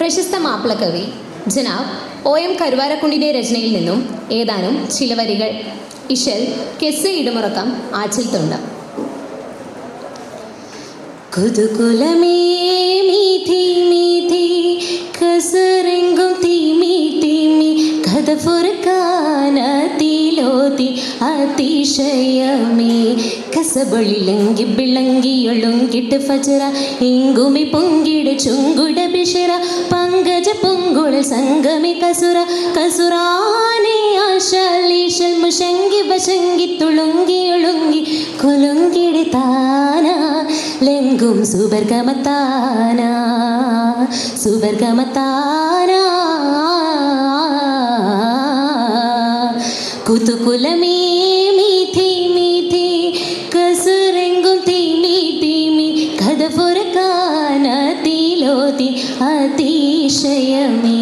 പ്രശസ്ത മാപ്പിളക്കവി. ജനാബ് O M കരുവാരക്കുണ്ടിന്റെ രചനയിൽ നിന്നും ഏതാനും ചില വരികൾ. ഇഷൽ കെസ് ഇടമുറക്കം ആച്ചിൽ തൊണ്ട അതിശയമേ കസബൊളിലങ്കി വിളങ്കിയൊളുങ്കിട്ട് ഫജറ. ഇങ്കുമി പൊങ്കിട് ചുങ്കുട ബിഷറ പങ്കജ പൊങ്കുഴൽ സംഗമി കസുര കസുറാനെ ആശാലീശൽ മുഷങ്കി വശങ്കി തുളുങ്കി ഒളുങ്കി കുലുങ്കിടി താന. ലെങ്കും സുബർഗമത്താന. സുബർഗമത്താന. കുതുകുലമേ അതിശയമേ.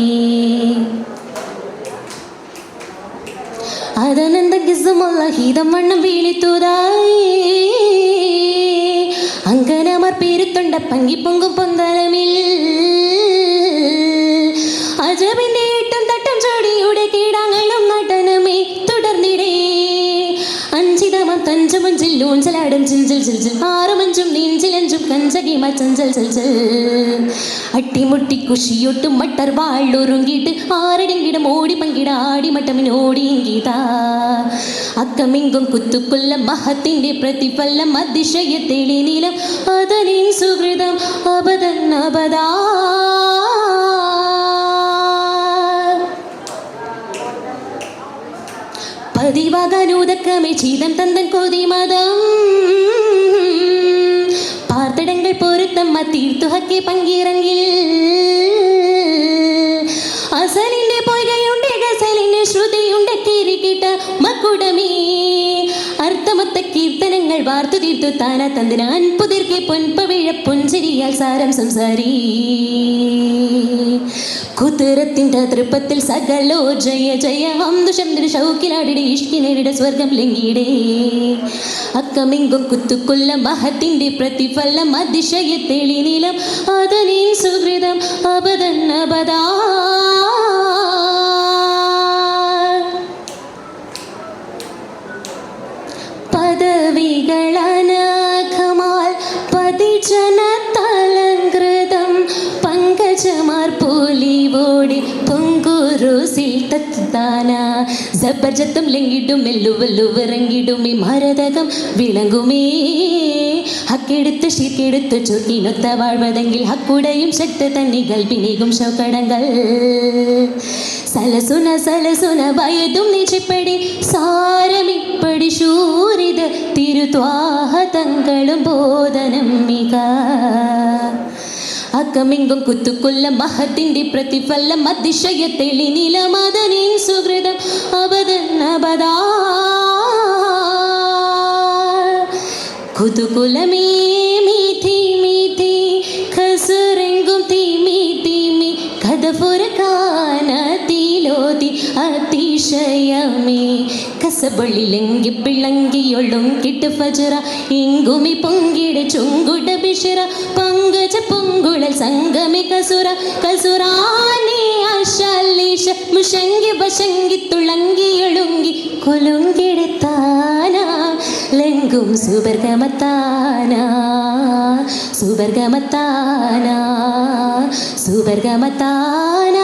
അതനന്ത ഗിസമുള്ള ഹിതമണ്ണം വണ്ണം അങ്കനമർ പേരുത്തൊണ്ട പങ്കി പൊങ്കും പൊന്തലമിൽ അജബിന്റെ ഏട്ടും തട്ടം ചോടിയുടെ കീടാങ്ങളും തഞ്ചമം ചില്ലൂൺ ചലാടും ചിഞ്ചിൽ. ചിൽച്ചിൽ ആറുമഞ്ചും നീഞ്ചിലഞ്ചും കഞ്ചകിമ ചഞ്ചൽ ചൽച്ചൽ അട്ടിമുട്ടി കുഷിയൊട്ടും മട്ടർ വാളൊരുങ്ങിട്ട് ആരടെങ്കിടം ഓടി പങ്കിട ആടി മട്ടമിനോടിയെങ്കിതാ അക്കമിങ്കും കുത്തുക്കൊല്ല മഹത്തിന്റെ പ്രതിഫലം അതിശയ തെളി നീലം അതനിൻ സുഹൃതം അപദൻ പതിവാകാനൂതക്കമേ ചീതം തന്തൻ കൊതിമതം പാർത്തടങ്ങൾ പൊരുത്തമ്മ തീർത്തുഹക്കെ പങ്കിറങ്ങിൽ. അസലിന്റെ പൊയ്കയുണ്ട് ഗസലിന്റെ ശ്രുതിയുണ്ട് കിരികിട്ട മക്കുടമേ. അർത്ഥമൊത്ത കീർത്തനങ്ങൾ വാർത്തു തീർത്തു താന തന്തിനാൻ പുതിർക്കെ പൊൻപവിഴ പുഞ്ചിരിയാൽ സാരം സംസാരി. കുതിരത്തിന്റെ തൃപ്പത്തിൽ സകലോ ജയ ജയ അന്തുശബ്ദ ഷൗക്കിലാടിടെ ഇഷ്കിനയുടെ സ്വർഗം ലംഘിയിടേ. അക്കമിങ്കും കുത്തുക്കൊല്ല മഹത്തിന്റെ പ്രതിഫലം അതിശയ തെളിനീലം അതനീ സുഹൃതം അപദൻ അപദാ പദവികളനഖമാൽ മെല്ലുവല്ലു വിറങ്ങിടും ഈ മരതകം വിളങ്ങുമേ. ഹക്കെടുത്ത് ഷീക്കെടുത്ത് ചുട്ടിനൊത്ത വാഴ്വതെങ്കിൽ ഹക്കുടയും ശക്തി തന്നെ കൽപ്പിനികും ശോകടങ്ങൾ സലസുന സലസുന വയതും നീച്ചപ്പടി സാരമിപ്പടി ശൂരിത തിരുത്വാഹതങ്ങളും ബോധനം മിക. അക്കമിങ്കും കുത്തുക്കൊല്ല മഹത്തിന്റെ പ്രതിഫലം അതിശയ തെളി നിലമതനിൻ സുഹൃതം അബദൻ അബദാ കുതുകുലമേ പുറക്കാനത്തിലോതി അതിശയമേ. കസബൊള്ളിലെങ്കി പിളങ്കിയൊള്ളുങ്കിട്ട് ഫജറ. ഇങ്കുമി പൊങ്കിട ചുങ്കുട ബിഷറ. പങ്കജ പൊങ്കുഴൽ സംഗമി കസുര. കസുറാനെ ആശാലീശ മുഷങ്കി വശങ്കി തുളങ്കിയൊളുങ്കി കൊലുങ്കിടത്താന. ലെങ്കും സുബർഗമത്താന സുബർഗമത്താന സുബർഗമത്താന